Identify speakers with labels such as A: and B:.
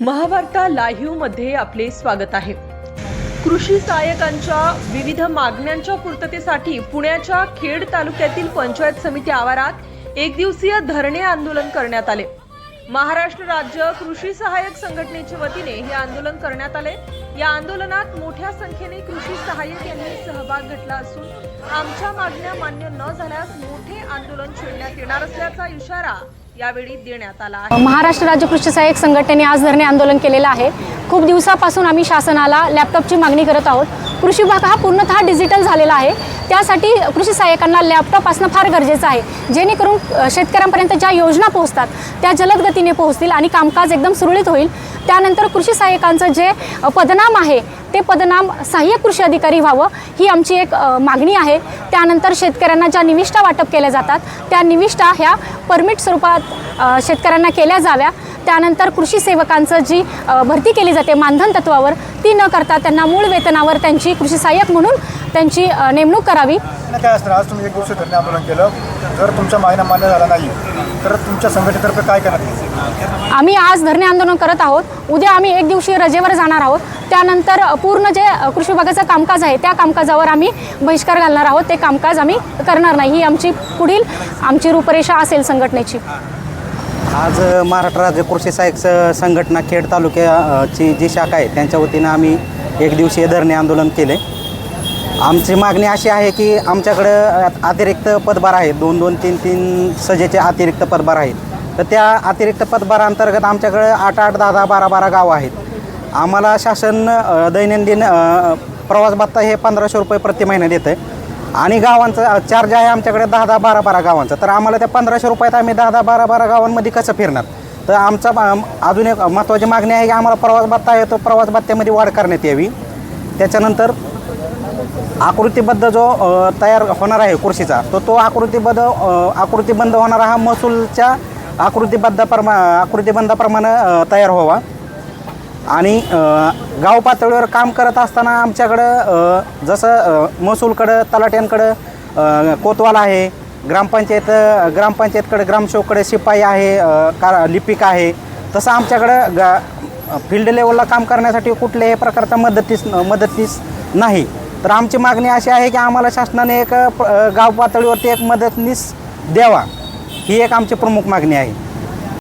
A: महाभारता लाईव्हमध्ये आपले स्वागत आहे. कृषी सहाय्यकांच्या विविध मागण्यांच्या पूर्ततेसाठी पुण्याच्या खेड तालुक्यातील पंचायत समिती आवारात एक दिवसीय धरणे आंदोलन करण्यात आले. महाराष्ट्र राज्य कृषी सहाय्यक संघटनेच्या वतीने हे आंदोलन करण्यात आले. या आंदोलनात मोठ्या संख्येने कृषी सहाय्यक यांनी सहभाग घेतला असून आमच्या मागण्या मान्य न झाल्यास मोठे आंदोलन छेडण्यात येणार असल्याचा इशारा यावेळी देण्यात आला आहे.
B: महाराष्ट्र राज्य कृषी सहाय्यक संघटनेने आज धरणे आंदोलन केलेलं आहे. खूप दिवसापासून आम्ही शासनाला लॅपटॉपची मागणी करत आहोत. कृषी विभाग हा पूर्णतः डिजिटल झालेला आहे. त्यासाठी कृषी सहाय्यकांना लॅपटॉप असणं फार गरजेचं आहे. जेणेकरून शेतकऱ्यांपर्यंत ज्या योजना पोहोचतात त्या जलद गतीने पोहोचतील आणि कामकाज एकदम सुरळीत होईल. त्यानंतर कृषी सहाय्यकांचं जे पदनाम आहे ते पदनाम सहाय्यक कृषी अधिकारी व्हावं ही आमची एक मागणी आहे. त्यानंतर शेतकऱ्यांना ज्या निविष्ठा वाटप केल्या जातात त्या निविष्ठा ह्या परमिट स्वरूपात शेतकऱ्यांना केल्या जाव्या. त्यानंतर कृषी सेवकांचं जी भरती केली जाते मानधन तत्वावर ती न करता त्यांना मूळ वेतनावर त्यांची कृषी सहाय्यक म्हणून त्यांची नेमणूक करावी.
C: काय असतं आज तुम्ही एक दिवशी धरणे आंदोलन केलं. जर तुमच्या मागण्या मान्य झाला नाही तर तुमच्या संघटनेतर्फे काय येईल
B: आम्ही आज धरणे आंदोलन करत आहोत. उद्या आम्ही एक दिवशी रजेवर जाणार आहोत. त्यानंतर पूर्ण जे कृषी विभागाचं कामकाज आहे त्या कामकाजावर आम्ही बहिष्कार घालणार आहोत. ते कामकाज आम्ही करणार नाही. ही आमची पुढील आमची रूपरेषा असेल संघटनेची.
D: आज महाराष्ट्र राज्य कृषी सहाय्यक स- संघटना खेड तालुक्याची जी शाखा आहे त्यांच्या वतीनं आम्ही एक दिवसीय धरणे आंदोलन केले. आमची मागणी अशी आहे की आमच्याकडं अतिरिक्त पदभार आहेत दोन दोन तीन तीन सजेचे अतिरिक्त पदभार आहेत. तर त्या अतिरिक्त पदभारांतर्गत आमच्याकडं आठ आठ दहा दहा बारा बारा गावं आहेत. आम्हाला शासन दैनंदिन प्रवास भत्ता हे पंधराशे रुपये प्रति महिना देतं आहे आणि गावांचा चार्ज आहे आमच्याकडे दहा दहा बारा बारा गावांचा. तर आम्हाला त्या पंधराशे रुपयात आम्ही दहा दहा बारा बारा गावांमध्ये कसं फिरणार? तर आमचा अजून एक महत्त्वाची मागणी आहे की आम्हाला प्रवास भत्ता आहे तो प्रवास भत्त्यामध्ये वाढ करण्यात यावी. त्याच्यानंतर आकृतीबद्ध जो तयार होणार आहे कुर्सीचा तो तो आकृतीबद्ध आकृतीबंद होणारा हा महसूलच्या आकृतीबद्ध प्रमा आकृतीबंधाप्रमाणे तयार व्हावा. आणि गाव पातळीवर काम करत असताना आमच्याकडं जसं महसूलकडं तलाट्यांकडं कोतवाल आहे ग्रामपंचायत ग्रामपंचायतकडे ग्रामसेवककडे शिपाई आहे का लिपिक आहे तसं आमच्याकडं गा फील्ड लेवलला काम करण्यासाठी कुठल्याही प्रकारचा मदतीस मदतीस नाही. तर आमची मागणी अशी आहे की आम्हाला शासनाने एक प- गाव पातळीवरती एक मदतनीस द्यावा ही एक आमची प्रमुख मागणी आहे.